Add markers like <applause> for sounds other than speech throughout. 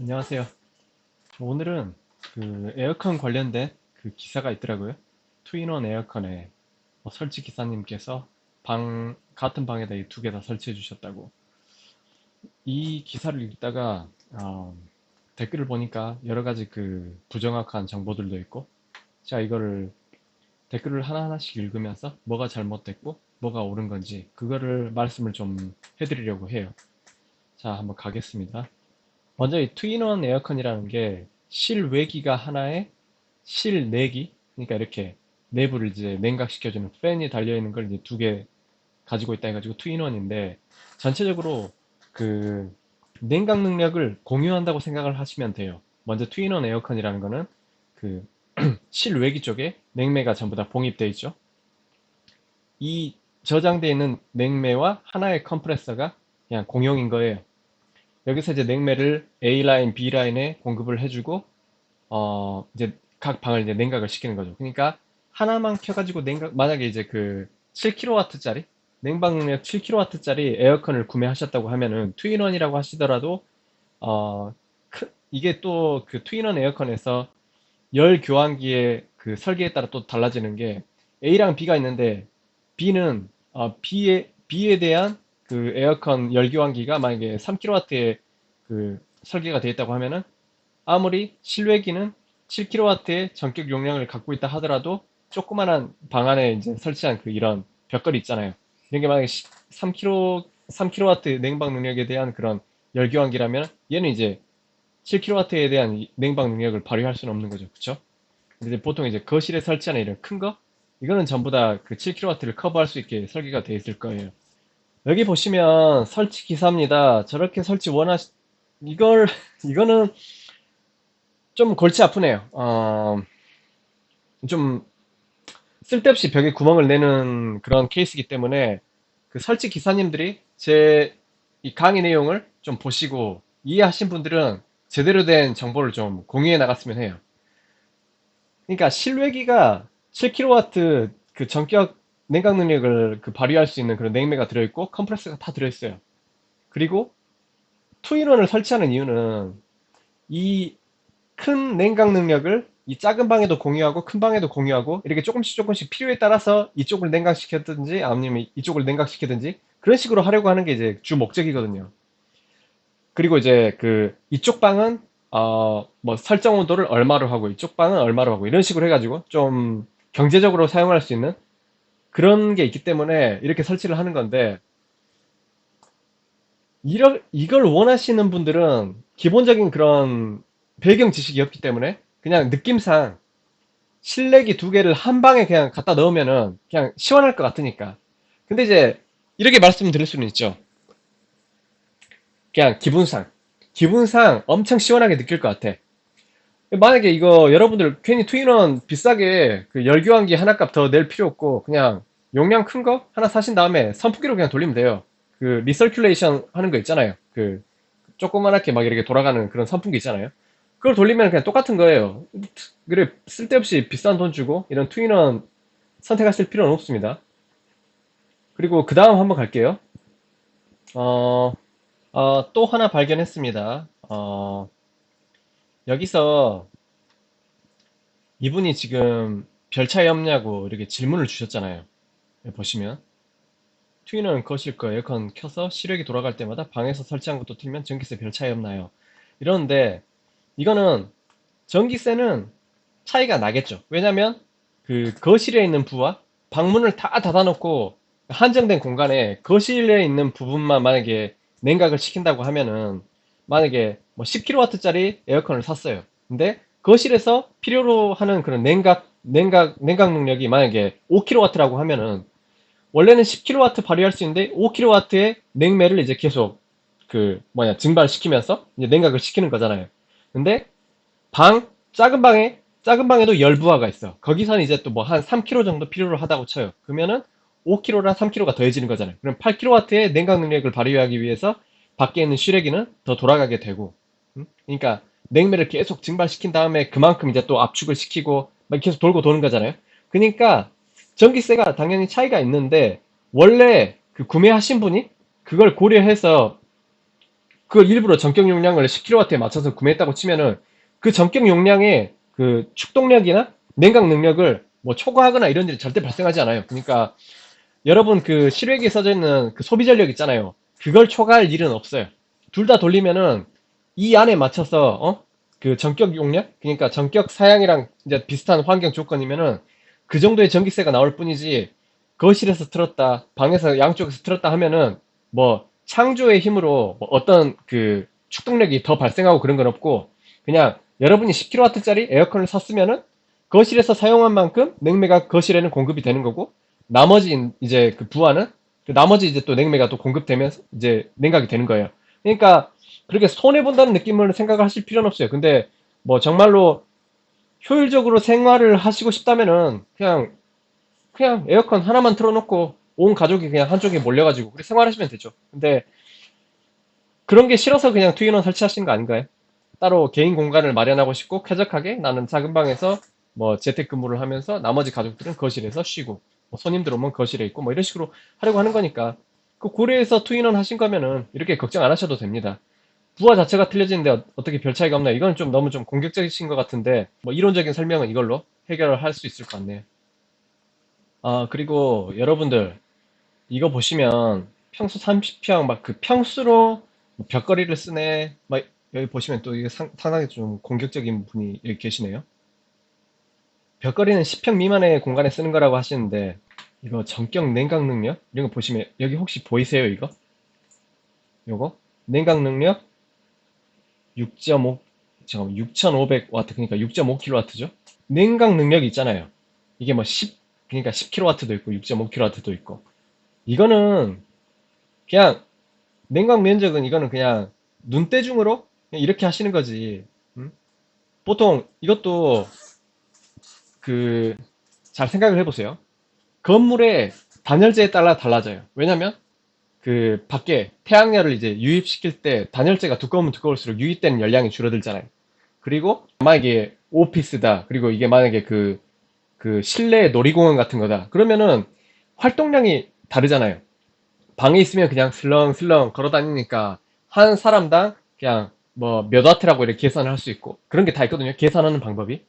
안녕하세요. 오늘은 그 에어컨 관련된 그 기사가 있더라고요. 투인원 에어컨에 뭐 설치 기사님께서 방, 같은 방에다 이두개 다 설치해 주셨다고. 이 기사를 읽다가, 어, 댓글을 보니까 여러 가지 그 부정확한 정보들도 있고, 제가 이거를 댓글을 하나하나씩 읽으면서 뭐가 잘못됐고, 뭐가 옳은 건지, 그거를 말씀을 좀 해드리려고 해요. 자, 한번 가겠습니다. 먼저 이 투인원 에어컨이라는 게 실외기가 하나에 실내기 그러니까 이렇게 내부를 이제 냉각시켜주는 팬이 달려있는 걸 이제 두 개 가지고 있다 해가지고 투인원인데 전체적으로 그 냉각 능력을 공유한다고 생각을 하시면 돼요. 먼저 투인원 에어컨이라는 거는 그 <clears throat> 실외기 쪽에 냉매가 전부 다 봉입되어 있죠. 이 저장되어 있는 냉매와 하나의 컴프레서가 그냥 공용인 거예요. 여기서 이제 냉매를 A 라인, B 라인에 공급을 해주고 어 이제 각 방을 이제 냉각을 시키는 거죠. 그러니까 하나만 켜가지고 냉각 만약에 이제 그 7kW짜리 냉방 능력 7kW짜리 에어컨을 구매하셨다고 하면은 투인원이라고 하시더라도 어 크- 이게 또 그 투인원 에어컨에서 열 교환기의 그 설계에 따라 또 달라지는 게 A랑 B가 있는데 B는 어, B에 B에 대한 그 에어컨 열 교환기가 만약에 3kW의 그 설계가 되어 있다고 하면은 아무리 실외기는 7kW의 전격 용량을 갖고 있다 하더라도 조그만한 방 안에 이제 설치한 그 이런 벽걸이 있잖아요. 이런 게 만약에 3kW 3kW 냉방 능력에 대한 그런 열 교환기라면 얘는 이제 7kW에 대한 이 냉방 능력을 발휘할 수는 없는 거죠. 그쵸? 근데 보통 이제 거실에 설치하는 이런 큰 거? 이거는 전부 다 그 7kW를 커버할 수 있게 설계가 되어 있을 거예요. 여기 보시면 설치 기사입니다. 저렇게 설치 원하시, 이걸, <laughs> 이거는 좀 골치 아프네요. 어, 좀 쓸데없이 벽에 구멍을 내는 그런 케이스이기 때문에 그 설치 기사님들이 제 이 강의 내용을 좀 보시고 이해하신 분들은 제대로 된 정보를 좀 공유해 나갔으면 해요. 그러니까 실외기가 7kW 그 전격 냉각 능력을 그 발휘할 수 있는 그런 냉매가 들어있고 컴프레서가 다 들어있어요. 그리고 투인원을 설치하는 이유는 이 큰 냉각 능력을 이 작은 방에도 공유하고 큰 방에도 공유하고 이렇게 조금씩 조금씩 필요에 따라서 이쪽을 냉각시키든지 아니면 이쪽을 냉각시키든지 그런 식으로 하려고 하는 게 이제 주 목적이거든요. 그리고 이제 그 이쪽 방은 어 뭐 설정 온도를 얼마로 하고 이쪽 방은 얼마로 하고 이런 식으로 해가지고 좀 경제적으로 사용할 수 있는 그런 게 있기 때문에 이렇게 설치를 하는 건데 이걸, 이걸 원하시는 분들은 기본적인 그런 배경 지식이 없기 때문에 그냥 느낌상 실내기 두 개를 한 방에 그냥 갖다 넣으면은 그냥 시원할 것 같으니까. 근데 이제 이렇게 말씀드릴 수는 있죠. 그냥 기분상. 기분상 엄청 시원하게 느낄 것 같아. 만약에 이거 여러분들 괜히 트윈원 비싸게 그 열교환기 하나 값 더 낼 필요 없고 그냥 용량 큰 거 하나 사신 다음에 선풍기로 그냥 돌리면 돼요. 그 리서큘레이션 하는 거 있잖아요. 그 조그만하게 막 이렇게 돌아가는 그런 선풍기 있잖아요. 그걸 돌리면 그냥 똑같은 거예요. 그래 쓸데없이 비싼 돈 주고 이런 트윈원 선택하실 필요는 없습니다. 그리고 그 다음 한번 갈게요. 어, 어, 또 하나 발견했습니다. 어, 여기서 이분이 지금 별 차이 없냐고 이렇게 질문을 주셨잖아요. 여기 보시면 트윈은 거실 거 에어컨 켜서 시력이 돌아갈 때마다 방에서 설치한 것도 틀면 전기세 별 차이 없나요? 이러는데 이거는 전기세는 차이가 나겠죠. 왜냐면 그 거실에 있는 부와 방문을 다 닫아놓고 한정된 공간에 거실에 있는 부분만 만약에 냉각을 시킨다고 하면은 만약에 뭐 10kW짜리 에어컨을 샀어요. 근데 거실에서 필요로 하는 그런 냉각, 냉각, 냉각 능력이 만약에 5kW라고 하면은 원래는 10kW 발휘할 수 있는데 5kW의 냉매를 이제 계속 그 뭐냐 증발시키면서 이제 냉각을 시키는 거잖아요. 근데 방 작은 방에 작은 방에도 열 부하가 있어. 거기서는 이제 또 뭐 한 3kg 정도 필요로 하다고 쳐요. 그러면은 5kg랑 3kg가 더해지는 거잖아요. 그럼 8kW의 냉각 능력을 발휘하기 위해서 밖에 있는 실외기는 더 돌아가게 되고, 음? 그러니까 냉매를 계속 증발시킨 다음에 그만큼 이제 또 압축을 시키고 막 계속 돌고 도는 거잖아요. 그러니까 전기세가 당연히 차이가 있는데 원래 그 구매하신 분이 그걸 고려해서 그걸 일부러 전격 용량을 10kW에 맞춰서 구매했다고 치면은 그 전격 용량의 그 축동력이나 냉각 능력을 뭐 초과하거나 이런 일이 절대 발생하지 않아요. 그러니까 여러분 그 실외기에 써져 있는 그 소비 전력 있잖아요. 그걸 초과할 일은 없어요. 둘 다 돌리면은 이 안에 맞춰서 어? 그 전격 용량? 그러니까 전격 사양이랑 이제 비슷한 환경 조건이면은 그 정도의 전기세가 나올 뿐이지 거실에서 틀었다, 방에서 양쪽에서 틀었다 하면은 뭐 창조의 힘으로 뭐 어떤 그 축동력이 더 발생하고 그런 건 없고 그냥 여러분이 10kW짜리 에어컨을 샀으면은 거실에서 사용한 만큼 냉매가 거실에는 공급이 되는 거고 나머지 이제 그 부하는 그 나머지 이제 또 냉매가 또 공급되면서 이제 냉각이 되는 거예요. 그러니까 그렇게 손해 본다는 느낌을 생각을 하실 필요는 없어요. 근데 뭐 정말로 효율적으로 생활을 하시고 싶다면은 그냥 그냥 에어컨 하나만 틀어놓고 온 가족이 그냥 한쪽에 몰려가지고 그렇게 생활하시면 되죠. 근데 그런 게 싫어서 그냥 트윈원 설치하시는 거 아닌가요? 따로 개인 공간을 마련하고 싶고 쾌적하게 나는 작은 방에서 뭐 재택근무를 하면서 나머지 가족들은 거실에서 쉬고 뭐 손님들 오면 거실에 있고 뭐 이런 식으로 하려고 하는 거니까 그 고려해서 투인원 하신 거면은 이렇게 걱정 안 하셔도 됩니다. 부하 자체가 틀려지는데 어- 어떻게 별 차이가 없나? 이건 좀 너무 좀 공격적이신 것 같은데 뭐 이론적인 설명은 이걸로 해결을 할 수 있을 것 같네요. 아 그리고 여러분들 이거 보시면 평수 30평 막 그 평수로 뭐 벽걸이를 쓰네 막 여기 보시면 또 이게 상, 상당히 좀 공격적인 분이 계시네요. 벽걸이는 10평 미만의 공간에 쓰는 거라고 하시는데 이거 전격 냉각 능력 이런 거 보시면 여기 혹시 보이세요 이거? 요거 냉각 능력 6.5 잠깐만 6,500와트 그러니까 6.5kW죠. 냉각 능력이 있잖아요. 이게 뭐 10, 그러니까 10kW도 있고 6.5kW도 있고 이거는 그냥 냉각 면적은 이거는 그냥 눈대중으로 그냥 이렇게 하시는 거지. 음? 보통 이것도 그 잘 생각을 해보세요. 건물의 단열재에 따라 달라져요. 왜냐면 그 밖에 태양열을 이제 유입시킬 때 단열재가 두꺼우면 두꺼울수록 유입되는 열량이 줄어들잖아요. 그리고 만약에 오피스다. 그리고 이게 만약에 그, 그 실내 놀이공원 같은 거다. 그러면은 활동량이 다르잖아요. 방에 있으면 그냥 슬렁슬렁 걸어 다니니까 한 사람당 그냥 뭐 몇 와트라고 이렇게 계산을 할 수 있고 그런 게 다 있거든요. 계산하는 방법이.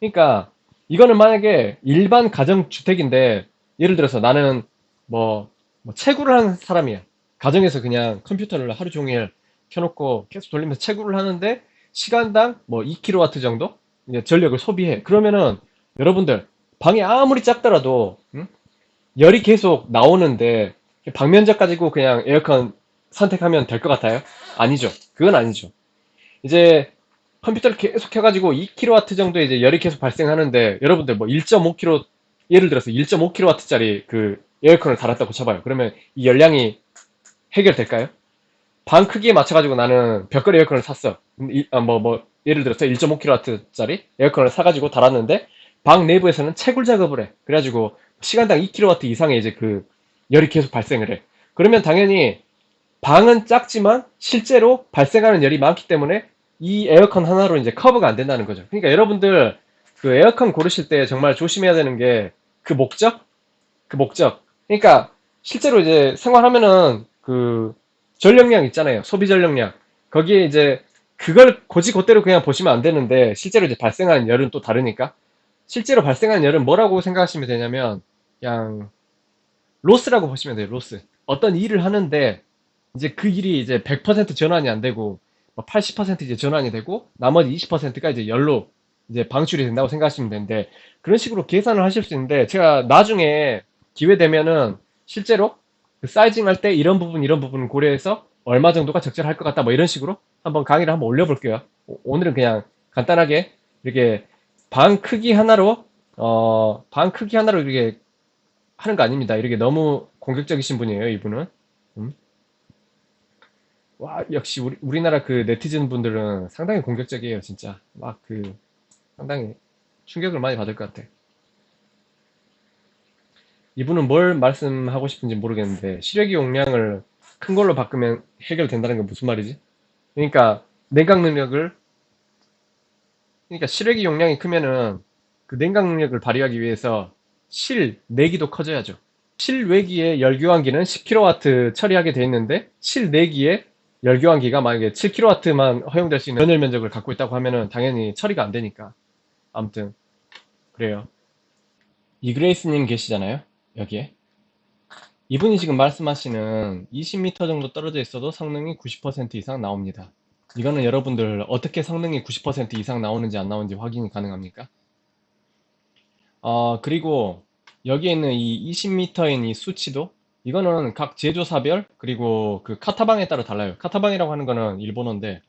그러니까 이거는 만약에 일반 가정주택인데 예를 들어서 나는 뭐, 뭐 채굴을 하는 사람이야. 가정에서 그냥 컴퓨터를 하루 종일 켜놓고 계속 돌리면서 채굴을 하는데 시간당 뭐 2kW 정도 이제 전력을 소비해. 그러면은 여러분들 방이 아무리 작더라도 음? 열이 계속 나오는데 방 면적 가지고 그냥 에어컨 선택하면 될 것 같아요? 아니죠. 그건 아니죠. 이제 컴퓨터를 계속 켜가지고 2kW 정도의 이제 열이 계속 발생하는데 여러분들 뭐 1.5kW 예를 들어서 1.5kW짜리 그 에어컨을 달았다고 쳐봐요. 그러면 이 열량이 해결될까요? 방 크기에 맞춰가지고 나는 벽걸이 에어컨을 샀어. 이- 아, 뭐, 뭐, 예를 들어서 1.5kW짜리 에어컨을 사가지고 달았는데 방 내부에서는 채굴 작업을 해. 그래가지고 시간당 2kW 이상의 이제 그 열이 계속 발생을 해. 그러면 당연히 방은 작지만 실제로 발생하는 열이 많기 때문에 이 에어컨 하나로 이제 커버가 안 된다는 거죠. 그러니까 여러분들 그 에어컨 고르실 때 정말 조심해야 되는 게 그 목적? 그 목적. 그러니까 실제로 이제 생활하면은 그 전력량 있잖아요. 소비 전력량. 거기에 이제 그걸 고지고대로 그냥 보시면 안 되는데 실제로 이제 발생하는 열은 또 다르니까. 실제로 발생하는 열은 뭐라고 생각하시면 되냐면 그냥 로스라고 보시면 돼요. 로스. 어떤 일을 하는데 이제 그 일이 이제 100% 전환이 안 되고 80% 이제 전환이 되고 나머지 20%가 이제 열로 이제 방출이 된다고 생각하시면 되는데 그런 식으로 계산을 하실 수 있는데 제가 나중에 기회 되면은 실제로 그 사이징 할 때 이런 부분 이런 부분을 고려해서 얼마 정도가 적절할 것 같다 뭐 이런 식으로 한번 강의를 한번 올려볼게요. 오- 오늘은 그냥 간단하게 이렇게 방 크기 하나로 어, 방 크기 하나로 이렇게 하는 거 아닙니다. 이렇게 너무 공격적이신 분이에요, 이분은. 음? 와, 역시 우리, 우리나라 그 네티즌 분들은 상당히 공격적이에요, 진짜. 막 그, 상당히 충격을 많이 받을 것 같아. 이분은 뭘 말씀하고 싶은지 모르겠는데, 시력이 용량을 큰 걸로 바꾸면 해결된다는 건 무슨 말이지? 그러니까, 냉각 능력을, 그러니까 시력이 용량이 크면은 그 냉각 능력을 발휘하기 위해서 실내기도 커져야죠. 실외기의 열교환기는 10kW 처리하게 돼 있는데, 실내기에 열교환기가 만약에 7kW만 허용될 수 있는 전열 면적을 갖고 있다고 하면은 당연히 처리가 안 되니까. 아무튼 그래요. 이그레이스님 계시잖아요. 여기에. 이분이 지금 말씀하시는 20m 정도 떨어져 있어도 성능이 90% 이상 나옵니다. 이거는 여러분들 어떻게 성능이 90% 이상 나오는지 안 나오는지 확인이 가능합니까? 어, 그리고 여기에 있는 이 20m인 이 수치도 이거는 각 제조사별 그리고 그 카타방에 따라 달라요. 카타방이라고 하는 거는 일본어인데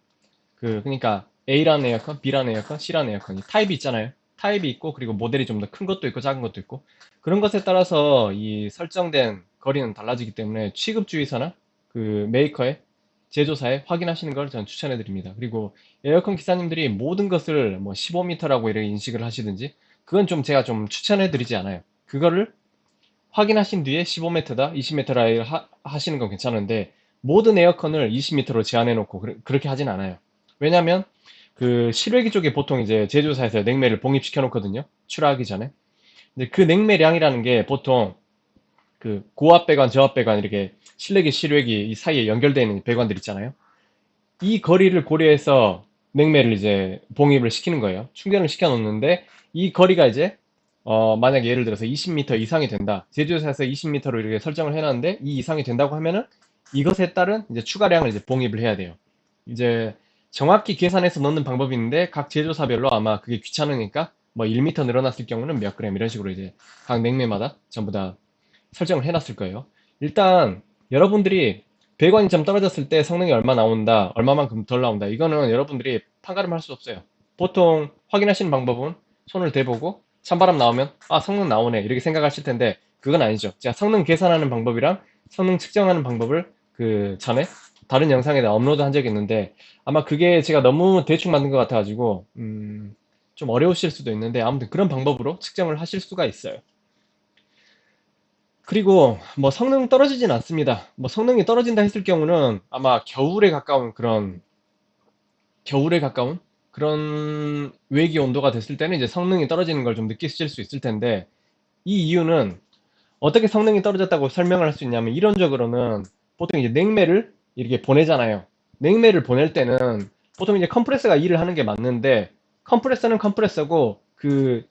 그 그러니까 A라는 에어컨, B라는 에어컨, C라는 에어컨 이 타입이 있잖아요. 타입이 있고 그리고 모델이 좀 더 큰 것도 있고 작은 것도 있고 그런 것에 따라서 이 설정된 거리는 달라지기 때문에 취급 주의사나 그 메이커의 제조사에 확인하시는 걸 저는 추천해 드립니다. 그리고 에어컨 기사님들이 모든 것을 뭐 15m라고 이렇게 인식을 하시든지 그건 좀 제가 좀 추천해 드리지 않아요. 그거를 확인하신 뒤에 15m다, 20m라 하시는 건 괜찮은데 모든 에어컨을 20m로 제한해 놓고 그 렇게 하진 않아요. 왜냐면 그 실외기 쪽에 보통 이제 제조사에서 냉매를 봉입시켜 놓거든요. 출하하기 전에. 근데 그 냉매량이라는 게 보통 그 고압 배관, 저압 배관 이렇게 실외기 이 사이에 연결되어 있는 배관들 있잖아요. 이 거리를 고려해서 냉매를 이제 봉입을 시키는 거예요. 충전을 시켜 놓는데 이 거리가 이제 어 만약에 예를 들어서 20m 이상이 된다. 제조사에서 20m로 이렇게 설정을 해놨는데 이 이상이 된다고 하면은 이것에 따른 이제 추가량을 이제 봉입을 해야 돼요. 이제 정확히 계산해서 넣는 방법이 있는데 각 제조사별로 아마 그게 귀찮으니까 뭐 1m 늘어났을 경우는 몇 그램 이런 식으로 이제 각 냉매마다 전부 다 설정을 해놨을 거예요. 일단 여러분들이 배관이 좀 떨어졌을 때 성능이 얼마 나온다, 얼마만큼 덜 나온다. 이거는 여러분들이 판가름 할 수 없어요. 보통 확인하시는 방법은 손을 대보고 찬바람 나오면 아 성능 나오네 이렇게 생각하실 텐데 그건 아니죠. 제가 성능 계산하는 방법이랑 성능 측정하는 방법을 그 전에 다른 영상에다 업로드 한 적이 있는데 아마 그게 제가 너무 대충 만든 것 같아가지고 음, 좀 어려우실 수도 있는데 아무튼 그런 방법으로 측정을 하실 수가 있어요. 그리고 뭐 성능 떨어지진 않습니다. 뭐 성능이 떨어진다 했을 경우는 아마 겨울에 가까운 그런 겨울에 가까운 그런 외기 온도가 됐을 때는 이제 성능이 떨어지는 걸 좀 느끼실 수 있을 텐데 이 이유는 어떻게 성능이 떨어졌다고 설명을 할 수 있냐면 이론적으로는 보통 이제 냉매를 이렇게 보내잖아요. 냉매를 보낼 때는 보통 이제 컴프레서가 일을 하는 게 맞는데 컴프레서는 컴프레서고 그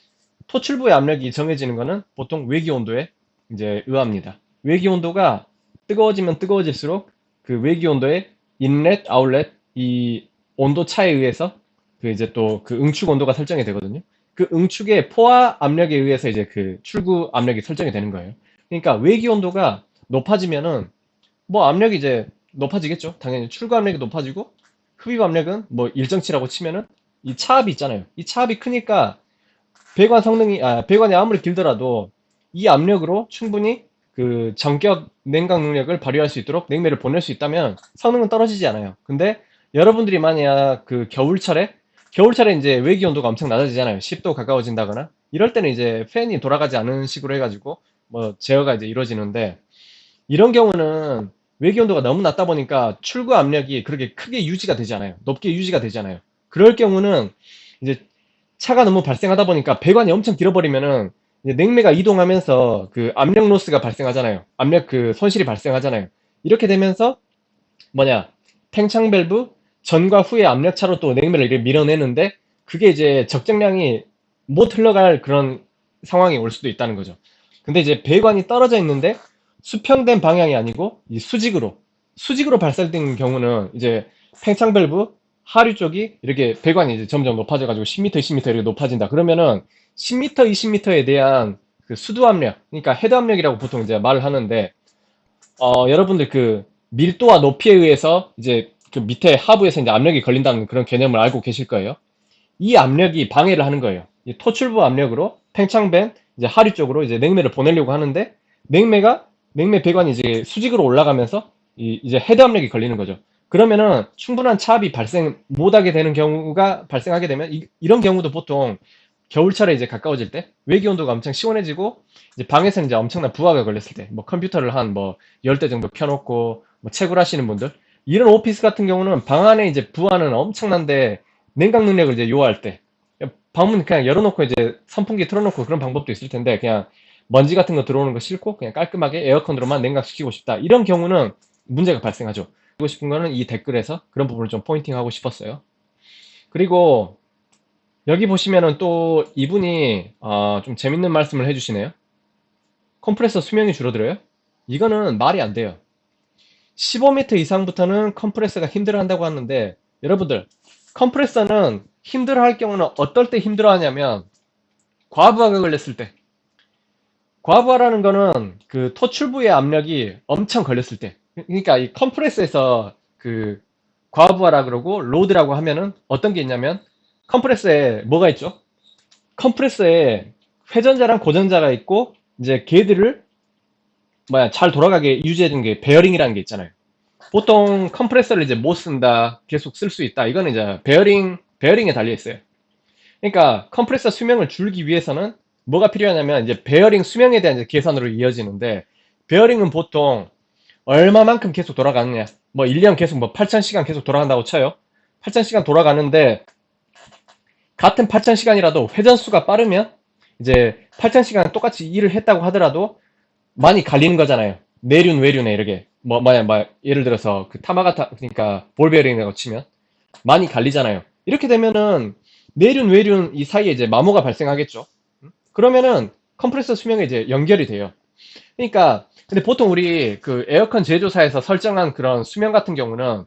토출부의 압력이 정해지는 거는 보통 외기 온도에 이제 의합니다. 외기 온도가 뜨거워지면 뜨거워질수록 그 외기 온도의 인렛, 아울렛 이 온도 차에 의해서 그 이제 또 그 응축 온도가 설정이 되거든요. 그 응축의 포화 압력에 의해서 이제 그 출구 압력이 설정이 되는 거예요. 그러니까 외기 온도가 높아지면은 뭐 압력이 이제 높아지겠죠. 당연히 출구 압력이 높아지고 흡입 압력은 뭐 일정치라고 치면은 이 차압이 있잖아요. 이 차압이 크니까 배관 성능이 아 배관이 아무리 길더라도 이 압력으로 충분히 그 전격 냉각 능력을 발휘할 수 있도록 냉매를 보낼 수 있다면 성능은 떨어지지 않아요. 근데 여러분들이 만약 그 겨울철에 겨울철에 이제 외기 온도가 엄청 낮아지잖아요. 10도 가까워진다거나 이럴 때는 이제 팬이 돌아가지 않은 식으로 해가지고 뭐 제어가 이제 이루어지는데 이런 경우는 외기 온도가 너무 낮다 보니까 출구 압력이 그렇게 크게 유지가 되지 않아요. 높게 유지가 되지 않아요. 그럴 경우는 이제 차가 너무 발생하다 보니까 배관이 엄청 길어버리면은 냉매가 이동하면서 그 압력 로스가 발생하잖아요. 압력 그 손실이 발생하잖아요. 이렇게 되면서 뭐냐 팽창 밸브 전과 후의 압력 차로 또 냉매를 이렇게 밀어내는데 그게 이제 적정량이 못 흘러갈 그런 상황이 올 수도 있다는 거죠. 근데 이제 배관이 떨어져 있는데 수평된 방향이 아니고 이 수직으로 수직으로 발달된 경우는 이제 팽창 밸브 하류 쪽이 이렇게 배관이 이제 점점 높아져 가지고 10m, 20m 이렇게 높아진다. 그러면은 10m, 20m에 대한 그 수두 압력, 그러니까 헤드 압력이라고 보통 이제 말을 하는데 어, 여러분들 그 밀도와 높이에 의해서 이제 그 밑에 하부에서 이제 압력이 걸린다는 그런 개념을 알고 계실 거예요. 이 압력이 방해를 하는 거예요. 이 토출부 압력으로 팽창밴 이제 하류 쪽으로 이제 냉매를 보내려고 하는데 냉매가 냉매 배관이 이제 수직으로 올라가면서 이, 이제 헤드 압력이 걸리는 거죠. 그러면은 충분한 차압이 발생 못하게 되는 경우가 발생하게 되면 이, 이런 경우도 보통 겨울철에 이제 가까워질 때 외기 온도가 엄청 시원해지고 이제 방에서 이제 엄청난 부하가 걸렸을 때 뭐 컴퓨터를 한뭐 10대 정도 켜놓고 뭐 채굴 하시는 분들 이런 오피스 같은 경우는 방 안에 이제 부하는 엄청난데 냉각 능력을 이제 요할 때 방문 그냥 열어놓고 이제 선풍기 틀어놓고 그런 방법도 있을 텐데 그냥 먼지 같은 거 들어오는 거 싫고 그냥 깔끔하게 에어컨으로만 냉각시키고 싶다 이런 경우는 문제가 발생하죠 하고 싶은 거는 이 댓글에서 그런 부분을 좀 포인팅하고 싶었어요. 그리고 여기 보시면은 또 이분이 어, 좀 재밌는 말씀을 해주시네요. 컴프레서 수명이 줄어들어요? 이거는 말이 안 돼요. 15m 이상부터는 컴프레서가 힘들어 한다고 하는데 여러분들 컴프레서는 힘들어 할 경우는 어떨 때 힘들어 하냐면 과부하가 걸렸을 때 과부하라는 거는 그 토출부의 압력이 엄청 걸렸을 때 그러니까 이 컴프레서에서 그 과부하라 그러고 로드라고 하면은 어떤 게 있냐면 컴프레서에 뭐가 있죠? 컴프레서에 회전자랑 고전자가 있고 이제 걔들을 뭐야 잘 돌아가게 유지해주는 게 베어링이라는 게 있잖아요. 보통 컴프레서를 이제 못 쓴다, 계속 쓸 수 있다. 이거는 이제 베어링 베어링에 달려 있어요. 그러니까 컴프레서 수명을 줄이기 위해서는 뭐가 필요하냐면 이제 베어링 수명에 대한 계산으로 이어지는데 베어링은 보통 얼마만큼 계속 돌아가느냐. 뭐 1년 계속 뭐 8,000시간 계속 돌아간다고 쳐요. 8,000시간 돌아가는데 같은 8,000시간이라도 회전수가 빠르면 이제 8,000시간 똑같이 일을 했다고 하더라도 많이 갈리는 거잖아요. 내륜, 외륜에 이렇게 뭐 뭐야 뭐 예를 들어서 그 타마가타 그러니까 볼 베어링이라고 치면 많이 갈리잖아요. 이렇게 되면은 내륜, 외륜 이 사이에 이제 마모가 발생하겠죠. 그러면은 컴프레서 수명에 이제 연결이 돼요. 그러니까 근데 보통 우리 그 에어컨 제조사에서 설정한 그런 수명 같은 경우는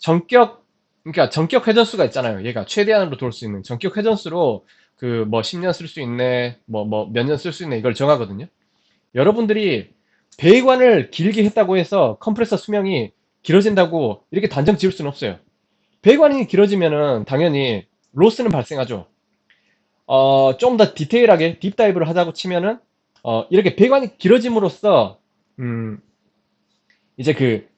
전격 그러니까 전격 회전수가 있잖아요. 얘가 최대한으로 돌 수 있는 전격 회전수로 그 뭐 10년 쓸 수 있네, 뭐 뭐 몇 년 쓸 수 있네 이걸 정하거든요. 여러분들이 배관을 길게 했다고 해서 컴프레서 수명이 길어진다고 이렇게 단정 지을 수는 없어요. 배관이 길어지면은 당연히 로스는 발생하죠. 어, 좀 더 디테일하게 딥다이브를 하자고 치면은 어, 이렇게 배관이 길어짐으로써 음, 이제 그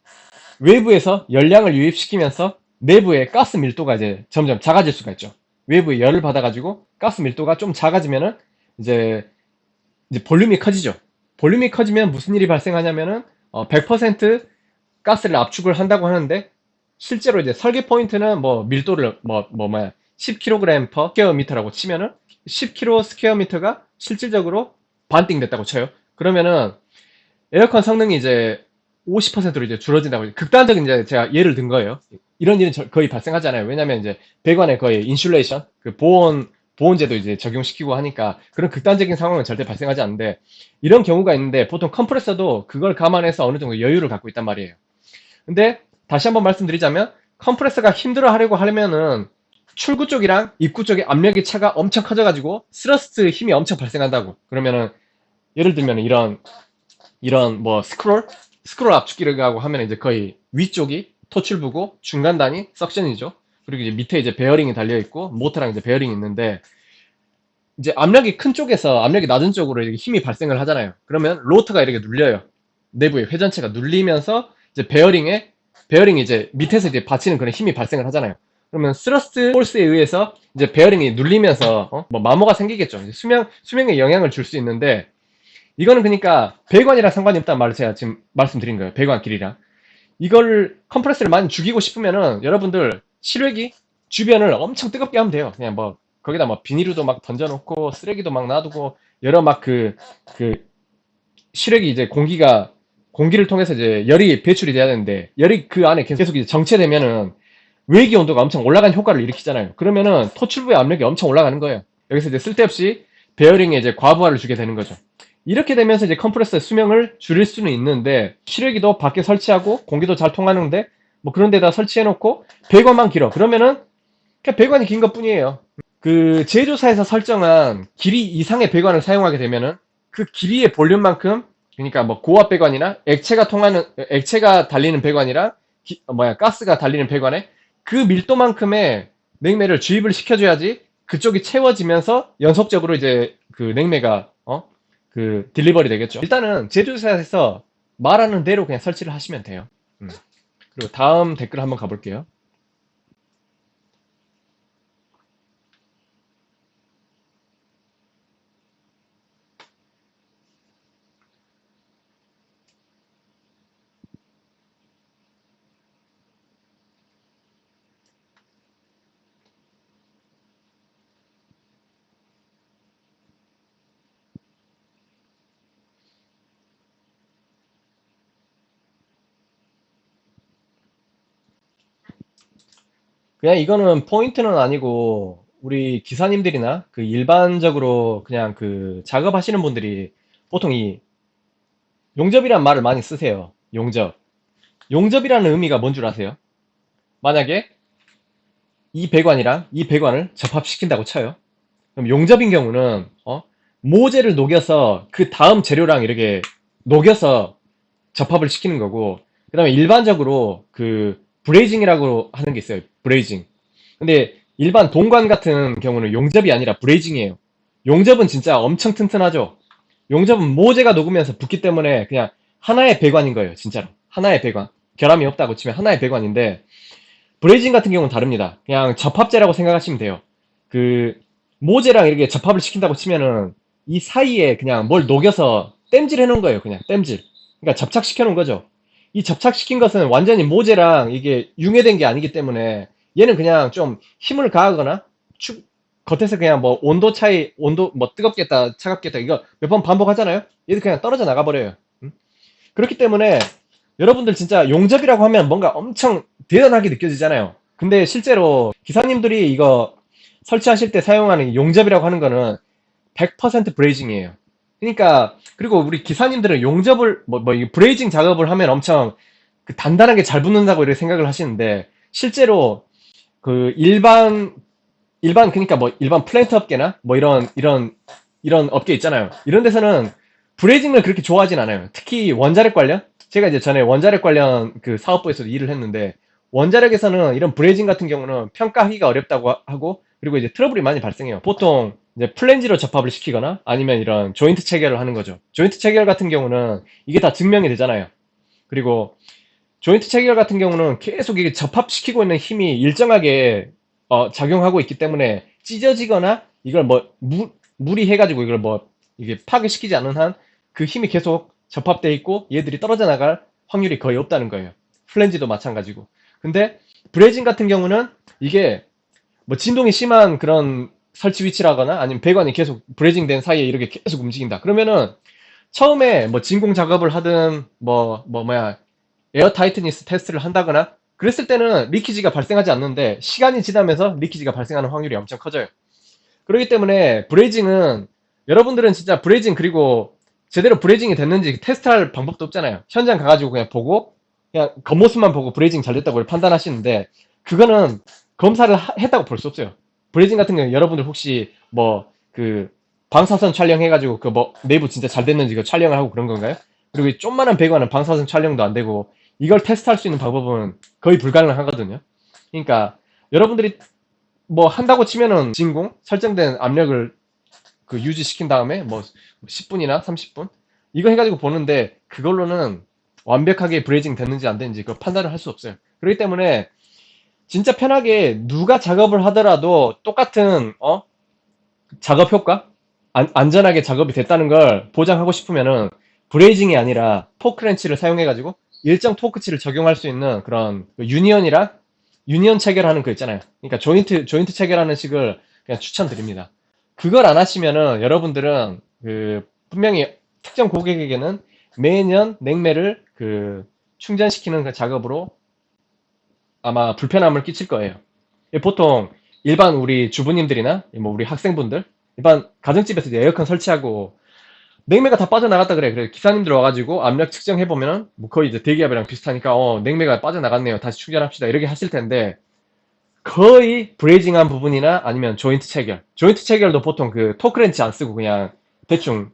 외부에서 열량을 유입시키면서 내부의 가스 밀도가 이제 점점 작아질 수가 있죠. 외부에 열을 받아가지고 가스 밀도가 좀 작아지면은 이제 이제 볼륨이 커지죠. 볼륨이 커지면 무슨 일이 발생하냐면은 어, 100% 가스를 압축을 한다고 하는데 실제로 이제 설계 포인트는 뭐 밀도를 뭐, 뭐, 뭐야 10kg per 스퀘어 미터라고 치면은 10kg 스퀘어 미터가 실질적으로 반띵 됐다고 쳐요. 그러면은 에어컨 성능이 이제 50%로 이제 줄어진다고 극단적인 이제 제가 예를 든 거예요. 이런 일은 거의 발생하지 않아요. 왜냐면 이제 배관에 거의 인슐레이션, 그 보온 보온제도 이제 적용시키고 하니까 그런 극단적인 상황은 절대 발생하지 않는데 이런 경우가 있는데 보통 컴프레서도 그걸 감안해서 어느 정도 여유를 갖고 있단 말이에요. 근데 다시 한번 말씀드리자면 컴프레서가 힘들어 하려고 하려면은 출구 쪽이랑 입구 쪽에 압력의 차가 엄청 커져가지고 스러스트 힘이 엄청 발생한다고. 그러면은 예를 들면 이런 이런 뭐 스크롤 스크롤 압축기라고 하면 이제 거의 위쪽이 토출부고 중간 단이 석션이죠. 그리고 이제 밑에 이제 베어링이 달려 있고 모터랑 이제 베어링이 있는데 이제 압력이 큰 쪽에서 압력이 낮은 쪽으로 힘이 발생을 하잖아요. 그러면 로터가 이렇게 눌려요. 내부의 회전체가 눌리면서 이제 베어링에 베어링이 이제 밑에서 이제 받치는 그런 힘이 발생을 하잖아요. 그러면 스러스트 폴스에 의해서 이제 베어링이 눌리면서 어? 뭐 마모가 생기겠죠. 수명 수명에 영향을 줄 수 있는데 이거는 그러니까 배관이랑 상관이 없다는 말을 제가 지금 말씀드린 거예요. 배관 길이랑 이걸 컴프레스를 많이 죽이고 싶으면은 여러분들 실외기 주변을 엄청 뜨겁게 하면 돼요. 그냥 뭐 거기다 뭐 비닐도 막 던져놓고 쓰레기도 막 놔두고 여러 막그그 실외기 이제 공기가 공기를 통해서 이제 열이 배출이 돼야 되는데 열이 그 안에 계속 이제 정체되면은 외기 온도가 엄청 올라가는 효과를 일으키잖아요. 그러면은 토출부의 압력이 엄청 올라가는 거예요. 여기서 이제 쓸데없이 베어링에 이제 과부하를 주게 되는 거죠. 이렇게 되면서 이제 컴프레서의 수명을 줄일 수는 있는데 실외기도 밖에 설치하고 공기도 잘 통하는데 뭐 그런 데다 설치해 놓고 배관만 길어. 그러면은 그냥 배관이 긴 것 뿐이에요. 그 제조사에서 설정한 길이 이상의 배관을 사용하게 되면은 그 길이의 볼륨만큼 그러니까 뭐 고압 배관이나 액체가 통하는 액체가 달리는 배관이랑 기- 뭐야 가스가 달리는 배관에 그 밀도만큼의 냉매를 주입을 시켜줘야지 그쪽이 채워지면서 연속적으로 이제 그 냉매가 어? 그 딜리버리 되겠죠. 일단은 제조사에서 말하는 대로 그냥 설치를 하시면 돼요. 음. 그리고 다음 댓글 한번 가볼게요. 그냥 이거는 포인트는 아니고 우리 기사님들이나 그 일반적으로 그냥 그 작업하시는 분들이 보통 이 용접이란 말을 많이 쓰세요. 용접. 용접이라는 의미가 뭔 줄 아세요? 만약에 이 배관이랑 이 배관을 접합시킨다고 쳐요. 그럼 용접인 경우는 어? 모재를 녹여서 그 다음 재료랑 이렇게 녹여서 접합을 시키는 거고 그 다음에 일반적으로 그 브레이징이라고 하는 게 있어요. 브레이징. 근데 일반 동관 같은 경우는 용접이 아니라 브레이징이에요. 용접은 진짜 엄청 튼튼하죠. 용접은 모재가 녹으면서 붙기 때문에 그냥 하나의 배관인 거예요. 진짜로. 하나의 배관. 결함이 없다고 치면 하나의 배관인데 브레이징 같은 경우는 다릅니다. 그냥 접합제라고 생각하시면 돼요. 그 모재랑 이렇게 접합을 시킨다고 치면은 이 사이에 그냥 뭘 녹여서 땜질 해놓은 거예요. 그냥 땜질. 그러니까 접착시켜 놓은 거죠. 이 접착시킨 것은 완전히 모재랑 이게 융해된 게 아니기 때문에 얘는 그냥 좀 힘을 가하거나 축, 겉에서 그냥 뭐 온도 차이, 온도 뭐 뜨겁겠다, 차갑겠다 이거 몇 번 반복하잖아요. 얘도 그냥 떨어져 나가 버려요. 음? 그렇기 때문에 여러분들 진짜 용접이라고 하면 뭔가 엄청 대단하게 느껴지잖아요. 근데 실제로 기사님들이 이거 설치하실 때 사용하는 용접이라고 하는 거는 100% 브레이징이에요. 그러니까 그리고 우리 기사님들은 용접을 뭐, 뭐 브레이징 작업을 하면 엄청 그 단단하게 잘 붙는다고 이렇게 생각을 하시는데 실제로 그 일반 일반 그러니까 뭐 일반 플랜트 업계나 뭐 이런 이런 이런 업계 있잖아요. 이런 데서는 브레이징을 그렇게 좋아하진 않아요. 특히 원자력 관련 제가 이제 전에 원자력 관련 그 사업부에서도 일을 했는데 원자력에서는 이런 브레이징 같은 경우는 평가하기가 어렵다고 하고 그리고 이제 트러블이 많이 발생해요. 보통 이제 플랜지로 접합을 시키거나 아니면 이런 조인트 체결을 하는 거죠. 조인트 체결 같은 경우는 이게 다 증명이 되잖아요. 그리고 조인트 체결 같은 경우는 계속 이게 접합시키고 있는 힘이 일정하게 어, 작용하고 있기 때문에 찢어지거나 이걸 뭐 무, 무리해가지고 이걸 뭐 이게 파괴시키지 않은 한 그 힘이 계속 접합돼 있고 얘들이 떨어져 나갈 확률이 거의 없다는 거예요. 플랜지도 마찬가지고. 근데 브레이징 같은 경우는 이게 뭐 진동이 심한 그런 설치 위치라거나 아니면 배관이 계속 브레이징 된 사이에 이렇게 계속 움직인다. 그러면은 처음에 뭐 진공 작업을 하든 뭐, 뭐 뭐야 에어 타이트니스 테스트를 한다거나 그랬을 때는 리키지가 발생하지 않는데 시간이 지나면서 리키지가 발생하는 확률이 엄청 커져요. 그렇기 때문에 브레이징은 여러분들은 진짜 브레이징 그리고 제대로 브레이징이 됐는지 테스트할 방법도 없잖아요. 현장 가가지고 그냥 보고 그냥 겉모습만 보고 브레이징 잘 됐다고 판단하시는데 그거는 검사를 하- 했다고 볼 수 없어요. 브레이징 같은 경우 여러분들 혹시 뭐 그 방사선 촬영해가지고 그 뭐 내부 진짜 잘 됐는지 그 촬영을 하고 그런 건가요? 그리고 이 좀만한 배관은 방사선 촬영도 안 되고 이걸 테스트할 수 있는 방법은 거의 불가능하거든요. 그러니까 여러분들이 뭐 한다고 치면은 진공 설정된 압력을 그 유지시킨 다음에 뭐 10분이나 30분 이거 해가지고 보는데 그걸로는 완벽하게 브레이징 됐는지 안 됐는지 그 판단을 할 수 없어요. 그렇기 때문에 진짜 편하게 누가 작업을 하더라도 똑같은 어 작업 효과 안, 안전하게 작업이 됐다는 걸 보장하고 싶으면은 브레이징이 아니라 토크렌치를 사용해가지고 일정 토크치를 적용할 수 있는 그런 그 유니언이랑 유니언 체결하는 거 있잖아요. 그러니까 조인트 조인트 체결하는 식을 그냥 추천드립니다. 그걸 안 하시면은 여러분들은 그 분명히 특정 고객에게는 매년 냉매를 그 충전시키는 그 작업으로 아마 불편함을 끼칠 거예요. 보통 일반 우리 주부님들이나 뭐 우리 학생분들 일반 가정집에서 에어컨 설치하고 냉매가 다 빠져나갔다 그래. 그래 기사님들 와가지고 압력 측정해 보면은 뭐 거의 이제 대기압이랑 비슷하니까 어 냉매가 빠져나갔네요. 다시 충전합시다. 이렇게 하실 텐데 거의 브레이징한 부분이나 아니면 조인트 체결. 조인트 체결도 보통 그 토크렌치 안 쓰고 그냥 대충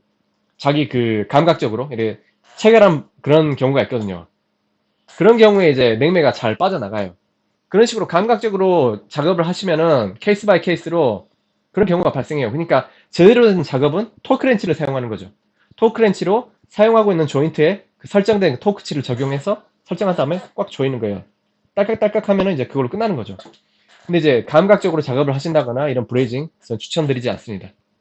자기 그 감각적으로 이렇게 체결한 그런 경우가 있거든요. 그런 경우에 이제 냉매가 잘 빠져나가요. 그런 식으로 감각적으로 작업을 하시면은 케이스 바이 케이스로 그런 경우가 발생해요. 그러니까 제대로 된 작업은 토크렌치를 사용하는 거죠. 토크렌치로 사용하고 있는 조인트에 그 설정된 토크치를 적용해서 설정한 다음에 꽉 조이는 거예요. 딸깍딸깍 하면은 이제 그걸로 끝나는 거죠. 근데 이제 감각적으로 작업을 하신다거나 이런 브레이징 추천드리지 않습니다.